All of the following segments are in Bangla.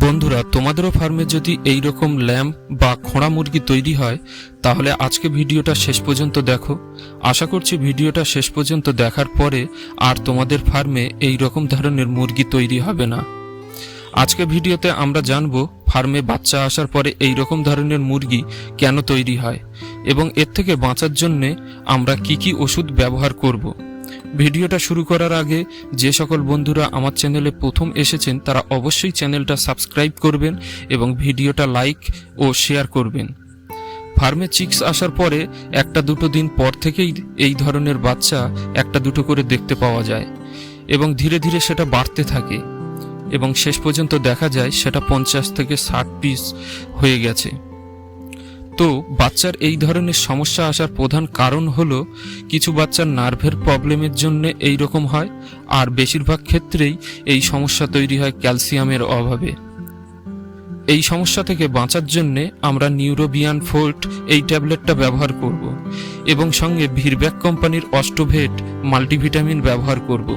বন্ধুরা, তোমাদেরও ফার্মে যদি এই রকম ল্যাম্প বা খোঁড়া মুরগি তৈরি হয়, তাহলে আজকে ভিডিওটা শেষ পর্যন্ত দেখো। আশা করছি ভিডিওটা শেষ পর্যন্ত দেখার পরে আর তোমাদের ফার্মে এই রকম ধরনের মুরগি তৈরি হবে না। আজকে ভিডিওতে আমরা জানব, ফার্মে বাচ্চা আসার পরে এই রকম ধরনের মুরগি কেন তৈরি হয়, এবং এর থেকে বাঁচার জন্যে আমরা কি কি ওষুধ ব্যবহার করব। ভিডিওটা শুরু করার আগে যে সকল বন্ধুরা আমার চ্যানেলে প্রথম এসেছেন, তারা অবশ্যই চ্যানেলটা সাবস্ক্রাইব করবেন এবং ভিডিওটা লাইক ও শেয়ার করবেন। ফার্মে চিক্স আসার পরে একটা দুটো দিন পর থেকেই এই ধরনের বাচ্চা একটা দুটো করে দেখতে পাওয়া যায় এবং ধীরে ধীরে সেটা বাড়তে থাকে এবং শেষ পর্যন্ত দেখা যায় সেটা পঞ্চাশ থেকে ষাট পিস হয়ে গেছে। তো বাচ্চার এই ধরনের সমস্যা আসার প্রধান কারণ হলো, কিছু বাচ্চার নার্ভের প্রবলেমের জন্য এই রকম হয়, আর বেশিরভাগ ক্ষেত্রেই এই সমস্যা তৈরি হয় ক্যালসিয়ামের অভাবে। এই সমস্যা থেকে বাঁচার জন্য আমরা নিউরোবিয়ান ফোল্ট এই ট্যাবলেটটা ব্যবহার করব এবং সঙ্গে ভিরব্যাক কোম্পানির অস্টোভেট মাল্টিভিটামিন ব্যবহার করব।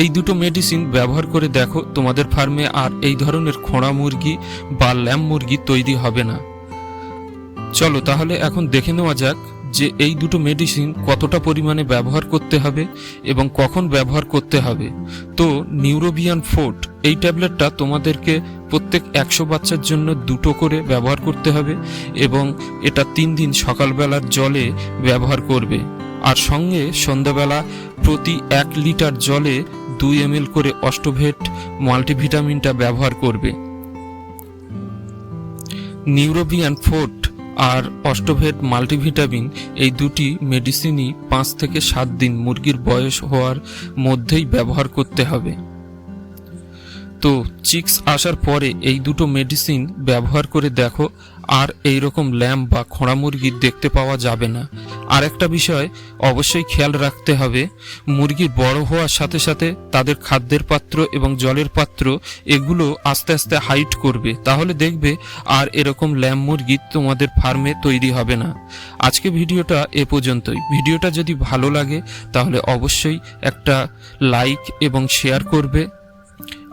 এই দুটো মেডিসিন ব্যবহার করে দেখো তোমাদের ফার্মে আর এই ধরনের খোঁড়া মুরগি বা ল্যাম মুরগি তৈরি হবে না। চলো তাহলে এখন দেখে নেওয়া যাক যে এই দুটো মেডিসিন কতটা পরিমাণে ব্যবহার করতে হবে এবং কখন ব্যবহার করতে হবে। তো নিউরোবিয়ান ফোর্ট এই ট্যাবলেটটা তোমাদেরকে প্রত্যেক একশো বাচ্চার জন্য দুটো করে ব্যবহার করতে হবে এবং এটা তিন দিন সকালবেলার জলে ব্যবহার করবে। আর সঙ্গে সন্ধ্যাবেলা প্রতি এক লিটার জলে দুই এম করে অস্টোভেট মাল্টিভিটামিনটা ব্যবহার করবে। নিউরোবিয়ান ফোর্ট আর অষ্টভেদ মাল্টিভিটামিন এই দুটি মেডিসিনই পাঁচ থেকে সাত দিন মুরগির বয়স হওয়ার মধ্যেই ব্যবহার করতে হবে। তো চিক্স আসার পরে এই দুটো মেডিসিন ব্যবহার করে দেখো আর এই রকম ল্যাম্প বা খোঁড়া মুরগি দেখতে পাওয়া যাবে না। আর একটা বিষয়, অবশ্যই খেয়াল রাখতে হবে মুরগির বড় হওয়ার সাথে সাথে তাদের খাদ্যের পাত্র এবং জলের পাত্র এগুলো আস্তে আস্তে হাইট করবে। তাহলে দেখবে আর এরকম ল্যাম্প মুরগি তোমাদের ফার্মে তৈরি হবে না। আজকে ভিডিওটা এ পর্যন্তই। ভিডিওটা যদি ভালো লাগে, তাহলে অবশ্যই একটা লাইক এবং শেয়ার করবে।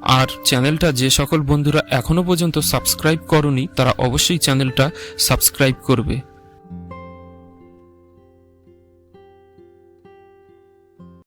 আর চ্যানেলটা যে সকল বন্ধুরা এখনও পর্যন্ত সাবস্ক্রাইব করনি তারা অবশ্যই চ্যানেলটা সাবস্ক্রাইব করবে।